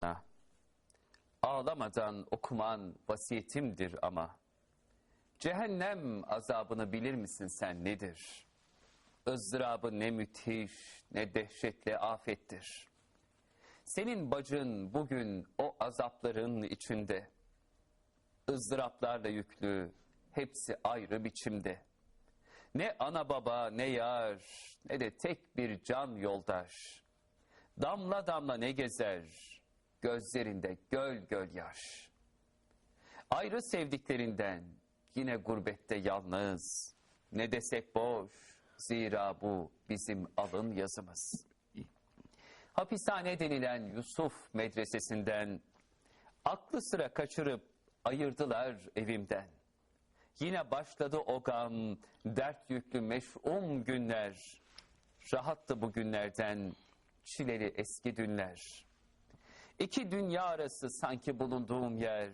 Ha. Ağlamadan okuman vasiyetimdir ama. Cehennem azabını bilir misin sen nedir? ızdırabı ne müthiş ne dehşetle afettir. Senin bacın bugün o azapların içinde. ızdıraplarla yüklü, hepsi ayrı biçimde. Ne ana baba ne yar ne de tek bir can yoldaş. Damla damla ne gezer, gözlerinde göl göl yaş. Ayrı sevdiklerinden yine gurbette yalnız. Ne desek boş, zira bu bizim alın yazımız. Hapishane denilen Yusuf medresesinden aklı sıra kaçırıp ayırdılar evimden. Yine başladı o gam, dert yüklü meş'um günler. Rahattı bu günlerden çileli eski dünler. İki dünya arası sanki bulunduğum yer.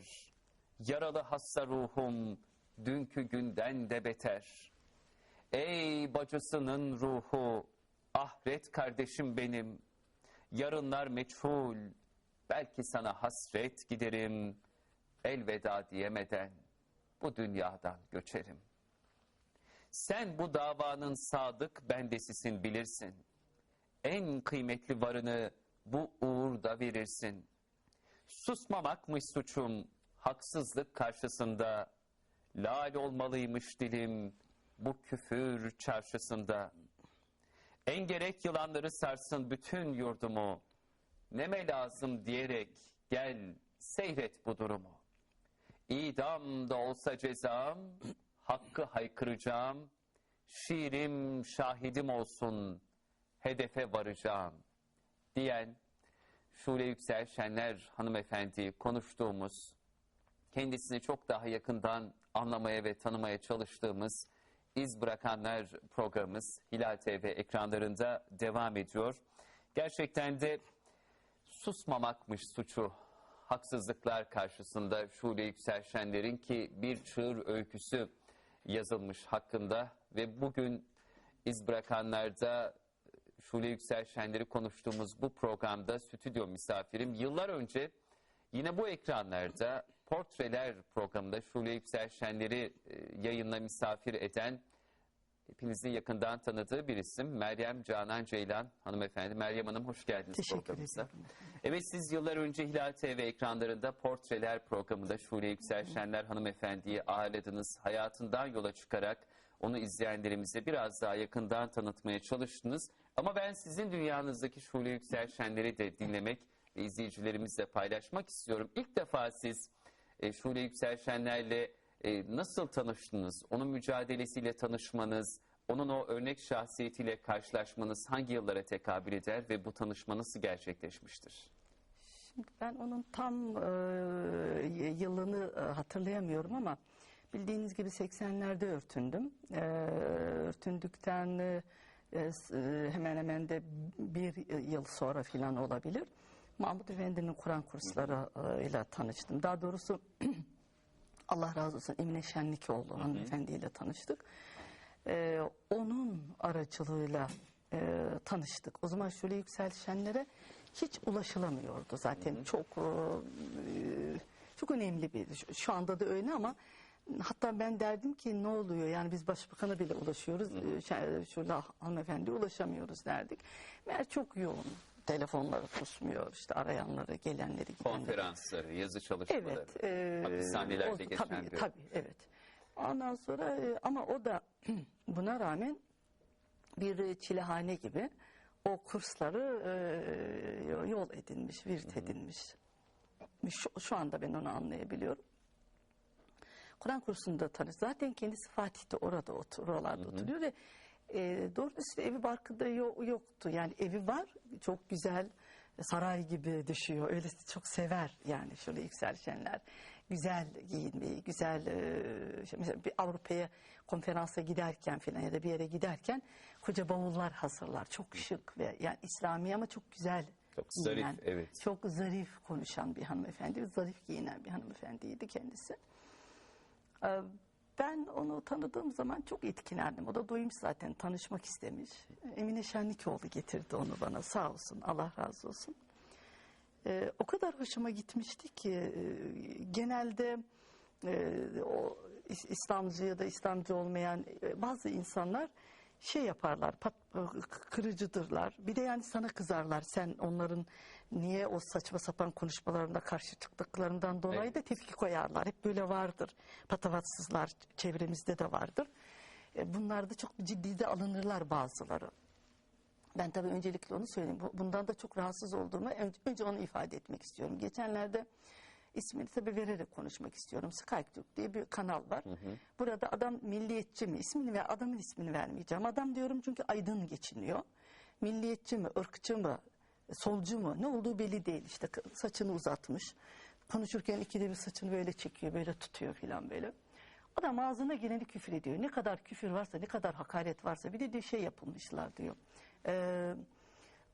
Yaralı hasta ruhum dünkü günden de beter. Ey bacısının ruhu, ahret kardeşim benim. Yarınlar meçhul, belki sana hasret giderim. Elveda diyemeden bu dünyadan göçerim. Sen bu davanın sadık bendesisin bilirsin. En kıymetli varını bu uğurda verirsin. Susmamakmış suçum, haksızlık karşısında. Lal olmalıymış dilim, bu küfür çarşısında. En gerek yılanları sarsın bütün yurdumu. Neme lazım diyerek gel seyret bu durumu. İdam da olsa cezam, hakkı haykıracağım. Şiirim şahidim olsun, hedefe varacağım. Diyen Şule Yüksel Şenler hanımefendi konuştuğumuz, kendisini çok daha yakından anlamaya ve tanımaya çalıştığımız İz Bırakanlar programımız Hilal TV ekranlarında devam ediyor. Gerçekten de susmamakmış suçu haksızlıklar karşısında Şule Yüksel Şenler'in ki bir çığır öyküsü yazılmış hakkında ve bugün iz bırakanlarda Şule Yüksel Şenler'i konuştuğumuz bu programda stüdyo misafirim yıllar önce yine bu ekranlarda Portreler programında Şule Yüksel Şenler'i e, yayınla misafir eden hepinizin yakından tanıdığı bir isim Meryem Canan Ceylan hanımefendi. Meryem Hanım hoş geldiniz Teşekkür programımıza. ederim. Evet siz yıllar önce Hilal TV ekranlarında Portreler programında Şule Yüksel Şenler hanımefendiyi ağırladınız. Hayatından yola çıkarak onu izleyenlerimize biraz daha yakından tanıtmaya çalıştınız. Ama ben sizin dünyanızdaki Şule Yüksel Şenler'i de dinlemek ve izleyicilerimizle paylaşmak istiyorum. İlk defa siz e, Şule Yüksel Şenler'le e, nasıl tanıştınız? Onun mücadelesiyle tanışmanız, onun o örnek şahsiyetiyle karşılaşmanız hangi yıllara tekabül eder ve bu tanışma nasıl gerçekleşmiştir? Şimdi ben onun tam e, yılını e, hatırlayamıyorum ama bildiğiniz gibi 80'lerde örtündüm. E, örtündükten e, hemen hemen de bir yıl sonra filan olabilir. Mahmut Efendi'nin Kur'an kursları e, ile tanıştım. Daha doğrusu Allah razı olsun Emine Şenlikoğlu hanımefendiyle tanıştık. Ee, onun aracılığıyla e, tanıştık. O zaman şöyle yükselişenlere hiç ulaşılamıyordu zaten. Çok e, çok önemli bir şu anda da öyle ama hatta ben derdim ki ne oluyor yani biz başbakana bile ulaşıyoruz. Ee, Şe- Şöyle hanımefendiye ulaşamıyoruz derdik. Meğer çok yoğun. Telefonları tutmuyor işte arayanları, gelenleri, gidenleri. Konferansları, yazı çalışmaları, Evet. e, hapishanelerde o- geçen tabii, bir... tabii, evet. Ondan sonra e, ama o da buna rağmen bir çilehane gibi o kursları e, yol edinmiş, virt edinmiş. Şu, şu anda ben onu anlayabiliyorum. Kur'an kursunda tanış. Zaten kendisi Fatih'te orada otur, oralarda oturuyor ve e, doğru düzgün evi barkında yo- yoktu. Yani evi var, çok güzel saray gibi düşüyor. Öyle çok sever yani şöyle yükselişenler. Güzel giyinmeyi, güzel e, işte mesela bir Avrupa'ya konferansa giderken filan ya da bir yere giderken koca bavullar hazırlar. Çok şık ve yani İslami ama çok güzel Çok zarif, giyinen, evet. Çok zarif konuşan bir hanımefendi, zarif giyinen bir hanımefendiydi kendisi. Ee, Ben onu tanıdığım zaman çok etkilendim. O da duymuş zaten, tanışmak istemiş. Emine Şenlikoğlu getirdi onu bana, sağ olsun, Allah razı olsun. E, o kadar hoşuma gitmişti ki e, genelde e, o İs- İslamcı ya da İslamcı olmayan e, bazı insanlar şey yaparlar, pat, kırıcıdırlar. Bir de yani sana kızarlar. Sen onların niye o saçma sapan konuşmalarına karşı çıktıklarından dolayı Evet. da tepki koyarlar. Hep böyle vardır. Patavatsızlar çevremizde de vardır. E, Bunlar da çok ciddi de alınırlar bazıları. Ben tabii öncelikle onu söyleyeyim. Bu- Bundan da çok rahatsız olduğumu ön- önce onu ifade etmek istiyorum. Geçenlerde ismini tabii vererek konuşmak istiyorum. Skytürk diye bir kanal var. Burada adam milliyetçi mi? İsmini ve adamın ismini vermeyeceğim. Adam diyorum çünkü aydın geçiniyor. Milliyetçi mi, ırkçı mı, solcu mu? Ne olduğu belli değil. İşte saçını uzatmış. Konuşurken ikide bir saçını böyle çekiyor, böyle tutuyor filan böyle. Adam ağzına geleni küfür ediyor. Ne kadar küfür varsa, ne kadar hakaret varsa bir de diyor şey yapılmışlar diyor. Ee,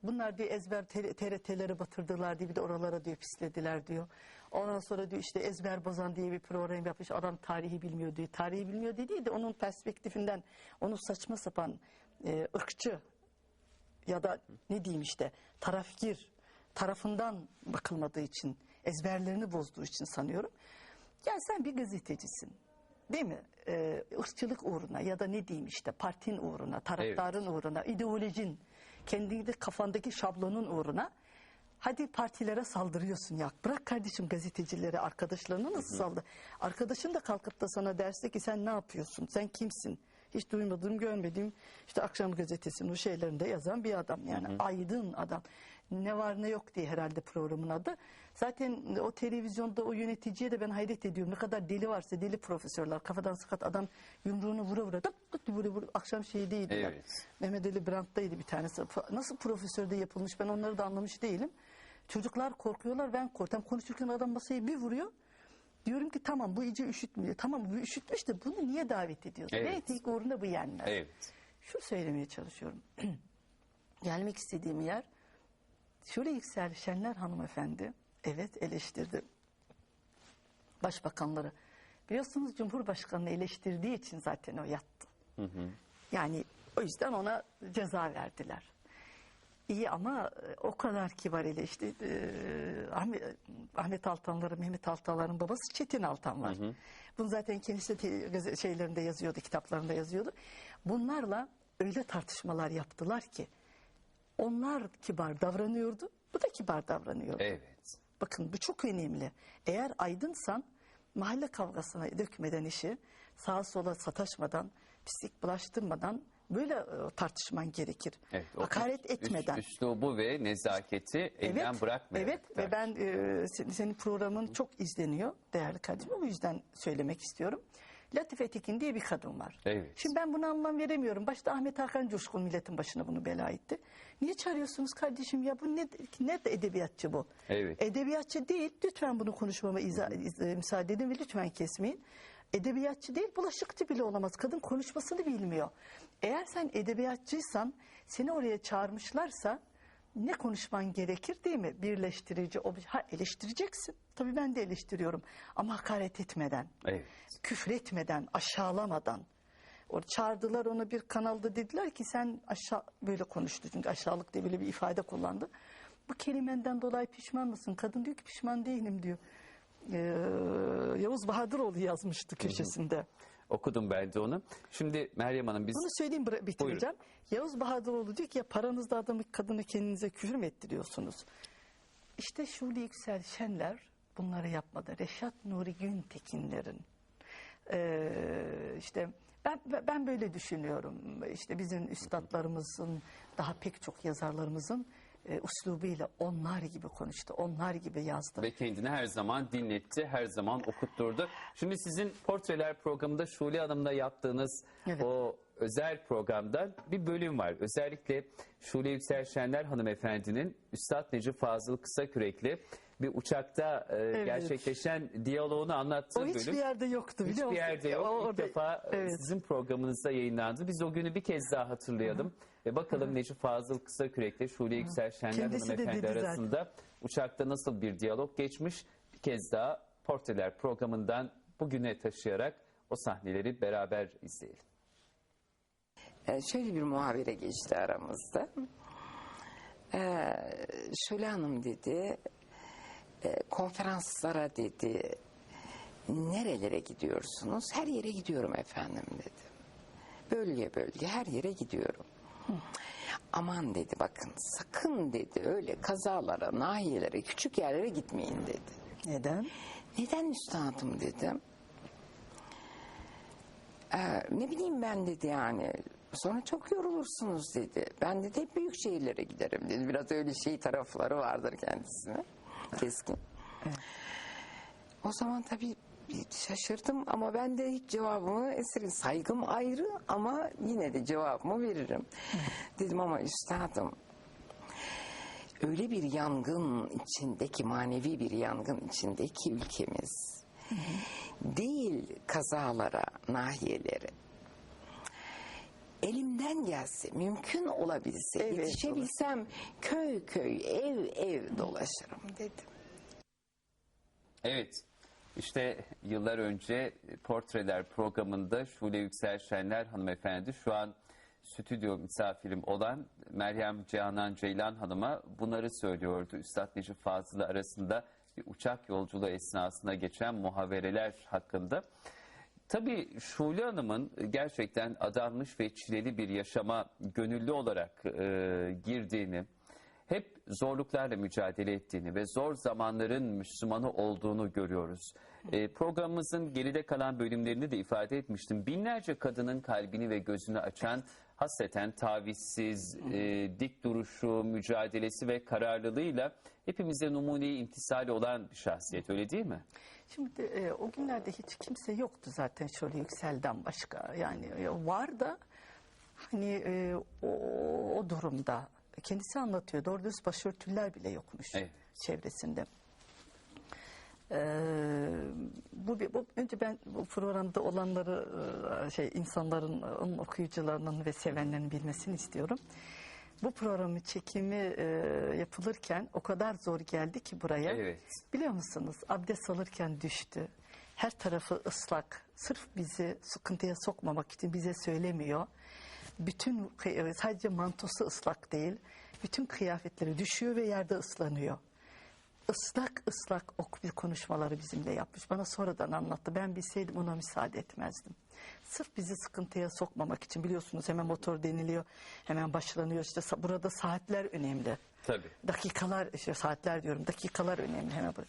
bunlar diyor ezber TRT'leri batırdılar diye bir de oralara diyor pislediler diyor. Ondan sonra diyor işte ezber bozan diye bir program yapmış. Adam tarihi bilmiyor diyor. Tarihi bilmiyor dediği de onun perspektifinden onu saçma sapan e, ırkçı ya da ne diyeyim işte tarafgir tarafından bakılmadığı için ezberlerini bozduğu için sanıyorum. Ya sen bir gazetecisin. Değil mi? Ee, ırkçılık uğruna ya da ne diyeyim işte partin uğruna, taraftarın uğruna, ideolojin, kendi kafandaki şablonun uğruna hadi partilere saldırıyorsun ya. Bırak kardeşim gazetecilere, arkadaşlarına nasıl saldır? Arkadaşın da kalkıp da sana derse ki sen ne yapıyorsun? Sen kimsin? Hiç duymadığım, görmediğim işte akşam gazetesinin o şeylerinde yazan bir adam. Yani aydın adam. Ne var ne yok diye herhalde programın adı. Zaten o televizyonda o yöneticiye de ben hayret ediyorum. Ne kadar deli varsa deli profesörler. Kafadan sakat adam yumruğunu vura vura tıp tıp vura vura. Akşam şeydeydi. Evet. Mehmet Ali Brandt'taydı bir tanesi. Nasıl profesörde yapılmış ben onları da anlamış değilim. Çocuklar korkuyorlar ben korkuyorum. Konuşurken adam masayı bir vuruyor. Diyorum ki tamam bu iyice üşütmüyor. Tamam bu üşütmüş de bunu niye davet ediyorsun? Evet. Reyting uğruna bu yenmez. Evet. Şu söylemeye çalışıyorum. Gelmek istediğim yer şöyle Yüksel Şenler hanımefendi evet eleştirdi başbakanları. Biliyorsunuz Cumhurbaşkanı'nı eleştirdiği için zaten o yattı. Yani o yüzden ona ceza verdiler. İyi ama e, o kadar kibar eleşti. Ee, Ahmet, Ahmet Altanların, Mehmet Altanların babası Çetin Altan var. Bunu zaten kendisi de şeylerinde yazıyordu, kitaplarında yazıyordu. Bunlarla öyle tartışmalar yaptılar ki onlar kibar davranıyordu, bu da kibar davranıyordu. Evet. Bakın bu çok önemli. Eğer aydınsan mahalle kavgasına dökmeden işi sağa sola sataşmadan, pislik bulaştırmadan böyle e, tartışman gerekir. Evet, Hakaret etmeden. Üs, üslubu ve nezaketi elden bırakmayarak. Evet ve ben e, senin, senin programın çok izleniyor değerli kardeşim. O yüzden söylemek istiyorum. Latife Tekin diye bir kadın var. Evet. Şimdi ben buna anlam veremiyorum. Başta Ahmet Hakan Coşkun milletin başına bunu bela etti. Niye çağırıyorsunuz kardeşim ya bu ne, ne edebiyatçı bu? Evet. Edebiyatçı değil. Lütfen bunu konuşmama izah, iz- müsaade edin ve lütfen kesmeyin. Edebiyatçı değil, bulaşıkçı bile olamaz. Kadın konuşmasını bilmiyor. Eğer sen edebiyatçıysan, seni oraya çağırmışlarsa ne konuşman gerekir değil mi? Birleştirici, ha eleştireceksin. Tabii ben de eleştiriyorum. Ama hakaret etmeden, Evet. küfür etmeden, aşağılamadan. O çağırdılar onu bir kanalda dediler ki sen aşağı böyle konuştu çünkü aşağılık diye böyle bir ifade kullandı. Bu kelimenden dolayı pişman mısın? Kadın diyor ki pişman değilim diyor. Ee, Yavuz Bahadıroğlu yazmıştı köşesinde. Okudum ben de onu. Şimdi Meryem Hanım biz Bunu söyleyeyim bitireceğim. Yavuz Bahadıroğlu diyor ki ya paranızda adamı kadını kendinize küfür mü ettiriyorsunuz? İşte Şule Yüksel Şenler bunları yapmadı. Reşat Nuri Güntekinlerin. Ee, işte ben ben böyle düşünüyorum. İşte bizim üstadlarımızın daha pek çok yazarlarımızın e, uslubuyla onlar gibi konuştu. Onlar gibi yazdı. ve kendini her zaman dinletti, her zaman okutturdu. Şimdi sizin portreler programında Şule Hanım'la yaptığınız Evet. o özel programda bir bölüm var. Özellikle Şule Yüksel Şenler hanımefendinin Üstad Necip Fazıl Kısakürek'le bir uçakta e, gerçekleşen diyaloğunu anlattığı O hiçbir bölüm. yerde yoktu biliyor Hiçbir musun? yerde yok. O İlk orada- defa e, Evet. sizin programınızda yayınlandı. Biz o günü bir kez daha hatırlayalım. Ve bakalım Necip Fazıl Kısakürek'le Şule Yüksel Şenler Kendisi de hanımefendi dedi zaten. arasında uçakta nasıl bir diyalog geçmiş. Bir kez daha Portreler programından bugüne taşıyarak o sahneleri beraber izleyelim. Ee, şöyle bir muhabire geçti aramızda. Ee, Şule Hanım dedi, e, konferanslara dedi nerelere gidiyorsunuz? Her yere gidiyorum efendim dedi. Bölge bölge her yere gidiyorum. Aman dedi bakın sakın dedi öyle kazalara, nahiyelere, küçük yerlere gitmeyin dedi. Neden? Neden üstadım dedim. Ee, ne bileyim ben dedi yani. Sonra çok yorulursunuz dedi. Ben dedi hep büyük şehirlere giderim dedi. Biraz öyle şey tarafları vardır kendisine. Keskin. O zaman tabii şaşırdım ama ben de hiç cevabımı esirin. Saygım ayrı ama yine de cevabımı veririm. Dedim ama üstadım öyle bir yangın içindeki manevi bir yangın içindeki ülkemiz değil kazalara, nahiyelere. Elimden gelse, mümkün olabilse, Evet, yetişebilsem köy köy, ev ev dolaşırım dedim. Evet. İşte yıllar önce Portreler programında Şule Yüksel Şenler hanımefendi şu an stüdyo misafirim olan Meryem Canan Ceylan Hanım'a bunları söylüyordu. Üstad Necip Fazıl arasında bir uçak yolculuğu esnasında geçen muhabereler hakkında. Tabii Şule Hanım'ın gerçekten adanmış ve çileli bir yaşama gönüllü olarak e, girdiğini, hep zorluklarla mücadele ettiğini ve zor zamanların Müslümanı olduğunu görüyoruz. E, programımızın geride kalan bölümlerini de ifade etmiştim. Binlerce kadının kalbini ve gözünü açan hasreten tavizsiz, e, dik duruşu, mücadelesi ve kararlılığıyla hepimize numune-i imtisali olan bir şahsiyet öyle değil mi? Şimdi e, o günlerde hiç kimse yoktu zaten şöyle Yüksel'den başka. Yani e, var da hani e, o, o durumda kendisi anlatıyor. Doğru düz başörtüler bile yokmuş Evet. çevresinde. Ee, bu, bu önce ben bu programda olanları e, şey insanların onun okuyucularının ve sevenlerin bilmesini istiyorum. Bu programın çekimi e, yapılırken o kadar zor geldi ki buraya. Evet. Biliyor musunuz? Abdest alırken düştü. Her tarafı ıslak. Sırf bizi sıkıntıya sokmamak için bize söylemiyor. Bütün sadece mantosu ıslak değil. Bütün kıyafetleri düşüyor ve yerde ıslanıyor. Islak ok bir konuşmaları bizimle yapmış. Bana sonradan anlattı. Ben bilseydim ona müsaade etmezdim. Sırf bizi sıkıntıya sokmamak için biliyorsunuz hemen motor deniliyor. Hemen başlanıyor. İşte burada saatler önemli Tabii. dakikalar işte saatler diyorum dakikalar önemli hemen böyle.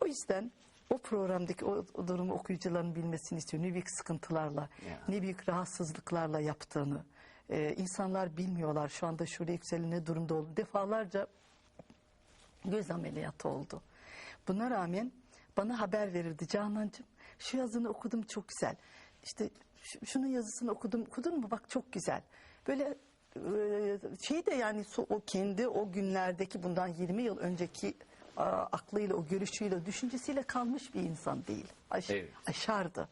O yüzden o programdaki o, o durumu okuyucuların bilmesini istiyorum. Ne büyük sıkıntılarla, Ya. ne büyük rahatsızlıklarla yaptığını. Ee, insanlar bilmiyorlar şu anda şöyle yükselin ne durumda oldu. Defalarca göz ameliyatı oldu. Buna rağmen bana haber verirdi Canancığım şu yazını okudum çok güzel. İşte şu- şunun yazısını okudum okudun mu bak çok güzel. Böyle e, şey de yani o kendi o günlerdeki bundan 20 yıl önceki aklıyla o görüşüyle düşüncesiyle kalmış bir insan değil. Aş- Evet. Aşardı.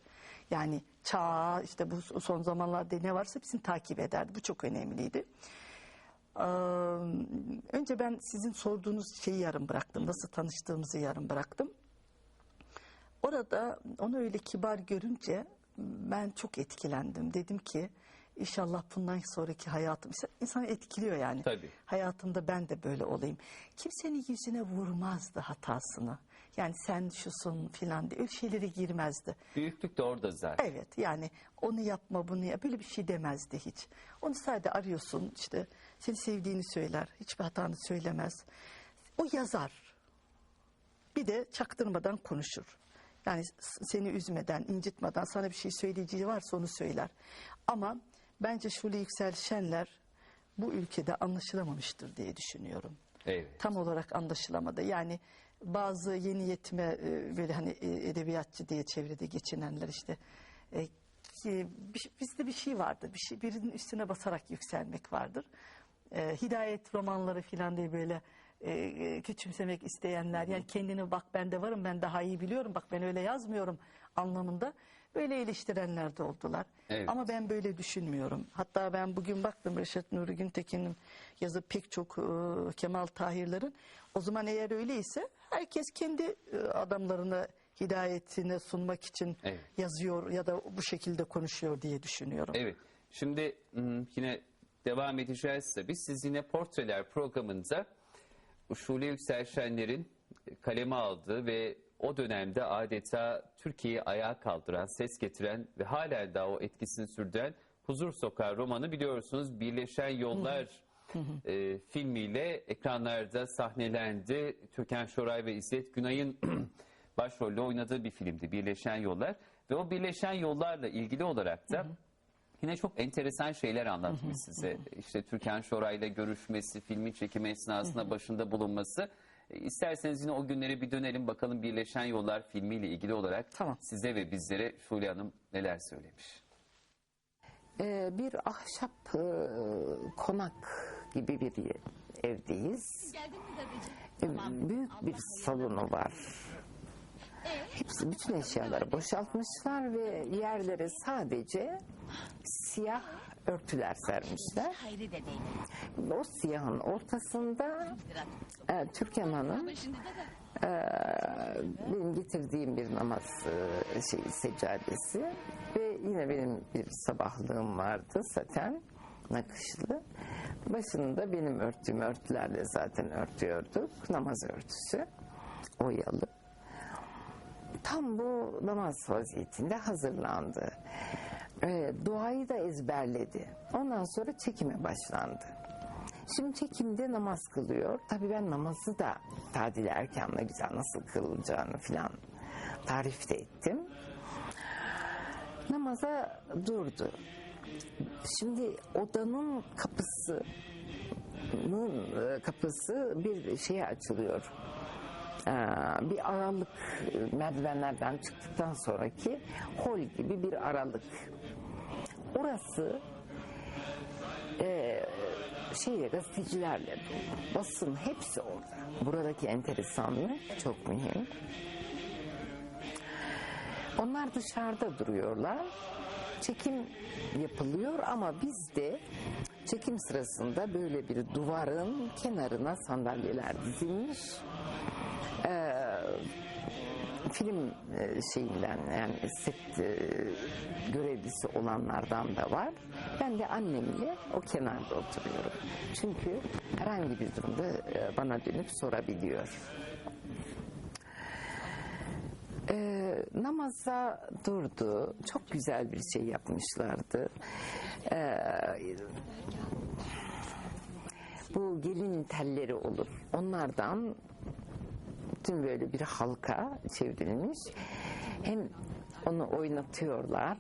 Yani çağ işte bu son zamanlarda ne varsa hepsini takip ederdi. Bu çok önemliydi. Önce ben sizin sorduğunuz şeyi yarım bıraktım. Nasıl tanıştığımızı yarım bıraktım. Orada onu öyle kibar görünce ben çok etkilendim. Dedim ki inşallah bundan sonraki hayatım insanı etkiliyor yani. Tabii. Hayatımda ben de böyle olayım. Kimsenin yüzüne vurmazdı hatasını. Yani sen şusun filan diye öyle şeylere girmezdi. Büyüklük de orada zaten. Evet yani onu yapma bunu yap böyle bir şey demezdi hiç. Onu sadece arıyorsun işte seni sevdiğini söyler hiçbir hatanı söylemez. O yazar bir de çaktırmadan konuşur. Yani seni üzmeden, incitmeden sana bir şey söyleyeceği varsa onu söyler. Ama bence Şule Yüksel Şenler bu ülkede anlaşılamamıştır diye düşünüyorum Evet. tam olarak anlaşılamadı. Yani bazı yeni yetime e, böyle hani e, edebiyatçı diye çevrede geçinenler işte e, bizde bir şey vardır. Bir şey birinin üstüne basarak yükselmek vardır. Hidayet romanları filan diye böyle e, küçümsemek isteyenler yani kendini bak ben de varım ben daha iyi biliyorum bak ben öyle yazmıyorum anlamında böyle eleştirenler de oldular. Evet. Ama ben böyle düşünmüyorum. Hatta ben bugün baktım Reşat Nuri Güntekin'in yazı pek çok e, Kemal Tahirler'in. O zaman eğer öyleyse herkes kendi e, adamlarına hidayetini sunmak için Evet. yazıyor ya da bu şekilde konuşuyor diye düşünüyorum. Evet. Şimdi hmm, yine devam edeceğiz tabii. Siz yine Portreler programında Şule Yüksel Şenler'in kaleme aldı ve o dönemde adeta Türkiye'yi ayağa kaldıran, ses getiren ve halen daha o etkisini sürdüren Huzur Sokağı romanı biliyorsunuz Birleşen Yollar e, filmiyle ekranlarda sahnelendi. Türkan Şoray ve İzzet Günay'ın başrolle oynadığı bir filmdi Birleşen Yollar. Ve o Birleşen Yollarla ilgili olarak da Yine çok enteresan şeyler anlatmış size. İşte Türkan Şoray'la görüşmesi, filmin çekimi esnasında başında bulunması. İsterseniz yine o günlere bir dönelim bakalım Birleşen Yollar filmiyle ilgili olarak Tamam. size ve bizlere Şule Hanım neler söylemiş. Ee, bir ahşap e, konak gibi bir evdeyiz. Geldin mi dadıcığım? Ee, Tamam. Büyük bir salonu var. Hepsi bütün eşyaları boşaltmışlar ve yerlere sadece siyah örtüler sermişler. O siyahın ortasında e, Türkan Hanım e, benim getirdiğim bir namaz e, şey seccadesi ve yine benim bir sabahlığım vardı zaten nakışlı. Başında benim örttüğüm örtülerle zaten örtüyorduk. Namaz örtüsü oyalı. Tam bu namaz vaziyetinde hazırlandı. E, duayı da ezberledi. Ondan sonra çekime başlandı. Şimdi çekimde namaz kılıyor. Tabii ben namazı da tadil erkanla güzel nasıl kılacağını filan tarif de ettim. Namaza durdu. Şimdi odanın kapısı kapısı bir şeye açılıyor. Ee, bir aralık e, merdivenlerden çıktıktan sonraki hol gibi bir aralık. Orası e, şeyle gazetecilerle basın hepsi orada. Buradaki enteresanlık çok mühim. Onlar dışarıda duruyorlar. Çekim yapılıyor ama biz de çekim sırasında böyle bir duvarın kenarına sandalyeler dizilmiş. Film e, şeyinden yani set e, görevlisi olanlardan da var. Ben de annemle o kenarda oturuyorum. Çünkü herhangi bir durumda e, bana dönüp sorabiliyor. Ee, namaza durdu. Çok güzel bir şey yapmışlardı. Ee, bu gelin telleri olur. Onlardan bütün böyle bir halka çevrilmiş. Hem onu oynatıyorlar.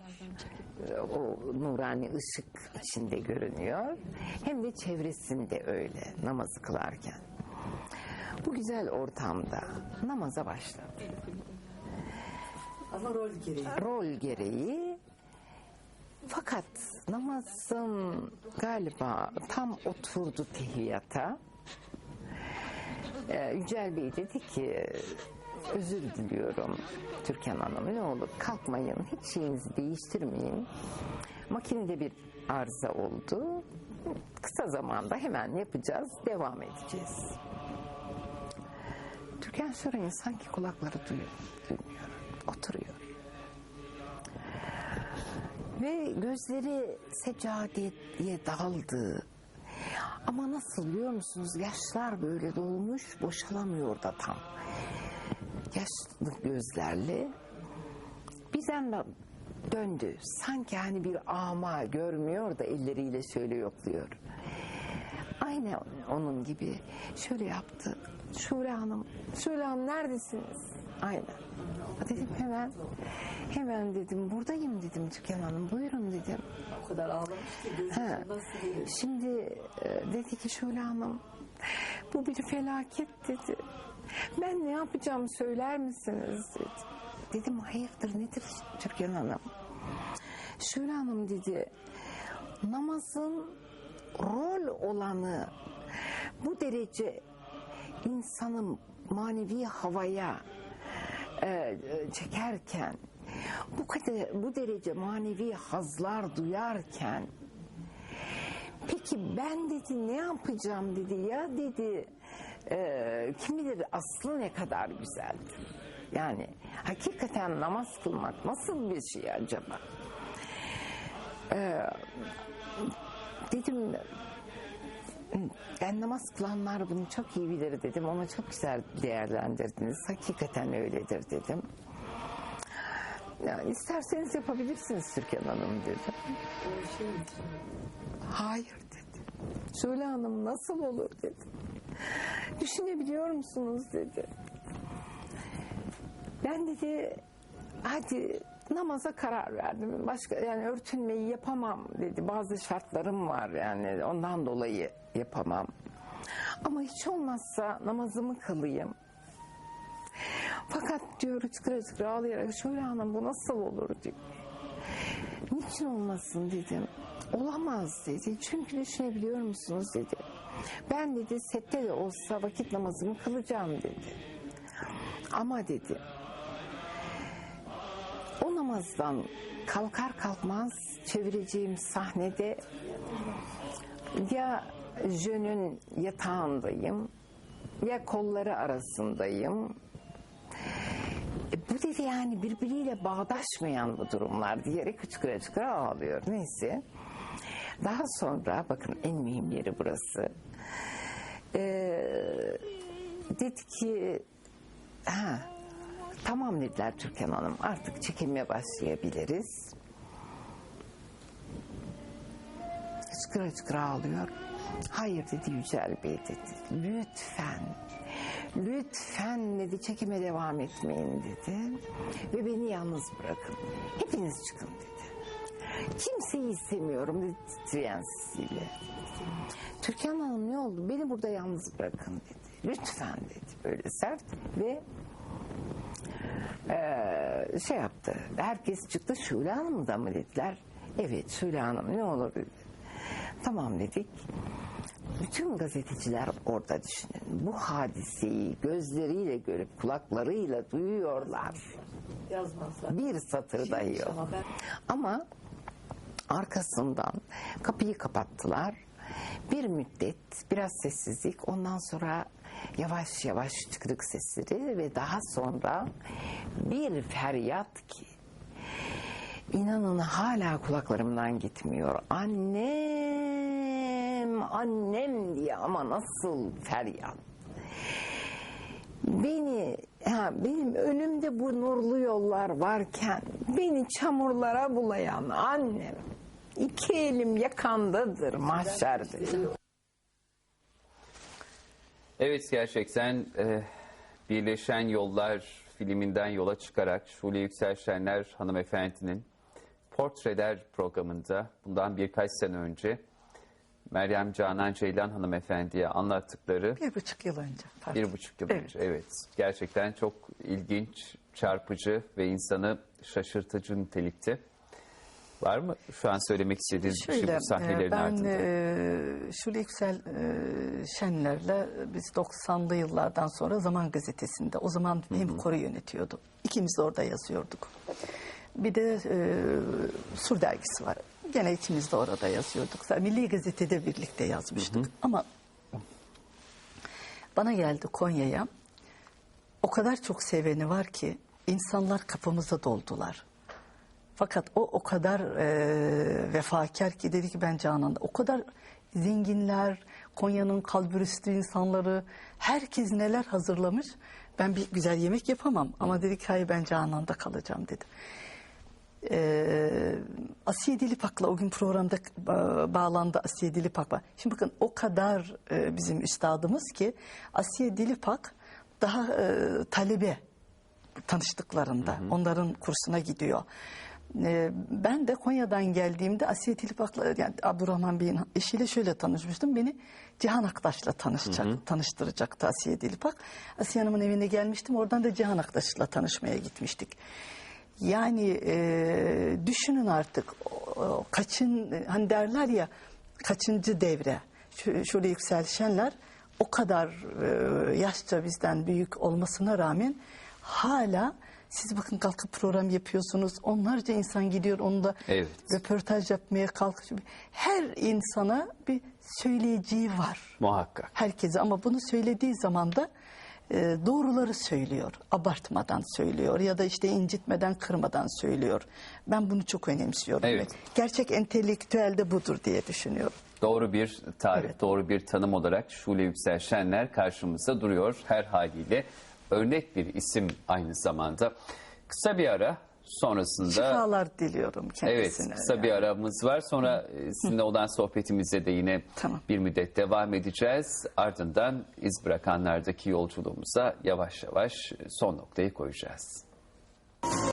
O nurani ışık içinde görünüyor. Hem de çevresinde öyle namazı kılarken. Bu güzel ortamda namaza başladı. Ama rol gereği. Rol gereği fakat namazın galiba tam oturdu tehiyata. Ee, Yücel Bey dedi ki özür diliyorum Türkan Hanım ne olur kalkmayın hiç şeyinizi değiştirmeyin. Makinede bir arıza oldu. Kısa zamanda hemen yapacağız, devam edeceğiz. Türkan Şoray'ın sanki kulakları duyuyor, duymuyor, oturuyor. Ve gözleri seccadeye daldı. Ama nasıl biliyor musunuz? Yaşlar böyle dolmuş, boşalamıyor da tam. Yaşlı gözlerle birden de döndü. Sanki hani bir ama görmüyor da elleriyle şöyle yokluyor. Aynı onun gibi şöyle yaptı. Şule Hanım, Şule Hanım neredesiniz? Aynen. Dedim hemen, hemen dedim buradayım dedim Türkan Hanım buyurun dedim. O kadar ağlamış ki gözü nasıl geliyor? Şimdi e, dedi ki Şule Hanım bu bir felaket dedi. Ben ne yapacağım söyler misiniz dedi. Dedim hayırdır nedir Türkan Hanım? Şule Hanım dedi namazın rol olanı bu derece insanın manevi havaya e, çekerken bu kadar bu derece manevi hazlar duyarken Peki ben dedi ne yapacağım dedi ya dedi e, kim bilir aslı ne kadar güzeldi. Yani hakikaten namaz kılmak nasıl bir şey acaba? E, dedim ben namaz kılanlar bunu çok iyi bilir dedim ama çok güzel değerlendirdiniz. Hakikaten öyledir dedim. Yani isterseniz yapabilirsiniz Türkan Hanım dedim. Hayır dedi. Şule Hanım nasıl olur dedi. Düşünebiliyor musunuz dedi. Ben dedi hadi namaza karar verdim. Başka yani örtünmeyi yapamam dedi. Bazı şartlarım var yani ondan dolayı yapamam. Ama hiç olmazsa namazımı kılayım. Fakat diyor çıkıra çıkıra ağlayarak şöyle hanım bu nasıl olur diyor. Niçin olmasın dedim. Olamaz dedi. Çünkü düşünebiliyor musunuz dedi. Ben dedi sette de olsa vakit namazımı kılacağım dedi. Ama dedi o namazdan kalkar kalkmaz çevireceğim sahnede ya jönün yatağındayım ya kolları arasındayım. E, bu dedi yani birbiriyle bağdaşmayan bu durumlar diyerek hıçkıra hıçkıra ağlıyor. Neyse. Daha sonra bakın en mühim yeri burası. Ee, dedi ki ha, tamam dediler Türkan Hanım artık çekimeye başlayabiliriz. Hıçkıra hıçkıra ağlıyor. Hayır dedi Yücel Bey dedi. Lütfen, lütfen dedi çekime devam etmeyin dedi. Ve beni yalnız bırakın. Hepiniz çıkın dedi. Kimseyi istemiyorum dedi titreyen sesiyle. Türkan Hanım ne oldu? Beni burada yalnız bırakın dedi. Lütfen dedi böyle sert ve eee, şey yaptı. Herkes çıktı. Şule Hanım da mı dediler. Evet Şule Hanım ne olur dedi. Tamam dedik. Bütün gazeteciler orada düşünün. Bu hadiseyi gözleriyle görüp kulaklarıyla duyuyorlar. Yazmazlar. Bir satır dahi yok. Ama ben- Ama arkasından kapıyı kapattılar. Bir müddet biraz sessizlik ondan sonra yavaş yavaş çıkırık sesleri ve daha sonra bir feryat ki inanın hala kulaklarımdan gitmiyor. Annem, annem diye ama nasıl feryat. Beni, ha, benim önümde bu nurlu yollar varken beni çamurlara bulayan annem. iki elim yakandadır mahşerde. Evet gerçekten e, Birleşen Yollar filminden yola çıkarak Şule Yükselşenler hanımefendinin Portreler programında bundan birkaç sene önce Meryem Canan Ceylan hanımefendiye anlattıkları Bir buçuk yıl önce. pardon. bir buçuk yıl Evet. önce. Evet. Gerçekten çok ilginç, çarpıcı ve insanı şaşırtıcı nitelikte. Var mı şu an söylemek istediğiniz bir şey Şöyle, bu sahnelerin e, ben ardından? e, Şule Yüksel e, Şenler'le biz 90'lı yıllardan sonra Zaman Gazetesi'nde o zaman hem koru yönetiyordu. İkimiz de orada yazıyorduk. Bir de e, Sur dergisi var. Gene ikimiz de orada yazıyorduk. Milli Gazete'de birlikte yazmıştık. Ama bana geldi Konya'ya. O kadar çok seveni var ki insanlar kapımıza doldular. Fakat o o kadar e, vefakar ki dedi ki ben Canan'da. O kadar zenginler, Konya'nın kalbürüstü insanları, herkes neler hazırlamış. Ben bir güzel yemek yapamam ama dedi ki hayır ben Canan'da kalacağım dedi. Ee, Asiye Dilipak'la o gün programda e, bağlandı Asiye Dilipak'la. Şimdi bakın o kadar e, bizim üstadımız ki Asiye Dilipak daha e, talebe tanıştıklarında onların kursuna gidiyor. Ee, ben de Konya'dan geldiğimde Asiye Dilipak'la yani Abdurrahman Bey'in eşiyle şöyle tanışmıştım. Beni Cihan Aktaş'la tanışacak, tanıştıracaktı Asiye Dilipak. Asiye Hanım'ın evine gelmiştim. Oradan da Cihan Aktaş'la tanışmaya gitmiştik. Yani e, düşünün artık o- o kaçın hani derler ya kaçıncı devre şöyle yükselişenler o kadar e, yaşça bizden büyük olmasına rağmen hala siz bakın kalkıp program yapıyorsunuz onlarca insan gidiyor onu da Evet. röportaj yapmaya kalkıyor. Her insana bir söyleyeceği var Muhakkak. herkese ama bunu söylediği zaman da e, doğruları söylüyor. Abartmadan söylüyor ya da işte incitmeden kırmadan söylüyor. Ben bunu çok önemsiyorum. Evet. Gerçek entelektüel de budur diye düşünüyorum. Doğru bir tarif, doğru bir tanım olarak Şule Yüksel Şenler karşımızda duruyor. Her haliyle örnek bir isim aynı zamanda. Kısa bir ara sonrasında... Şifalar diliyorum Evet, kendisine. kısa bir aramız var. Sonra e, sizinle olan sohbetimize de yine Tamam. bir müddet devam edeceğiz. Ardından iz bırakanlardaki yolculuğumuza yavaş yavaş son noktayı koyacağız.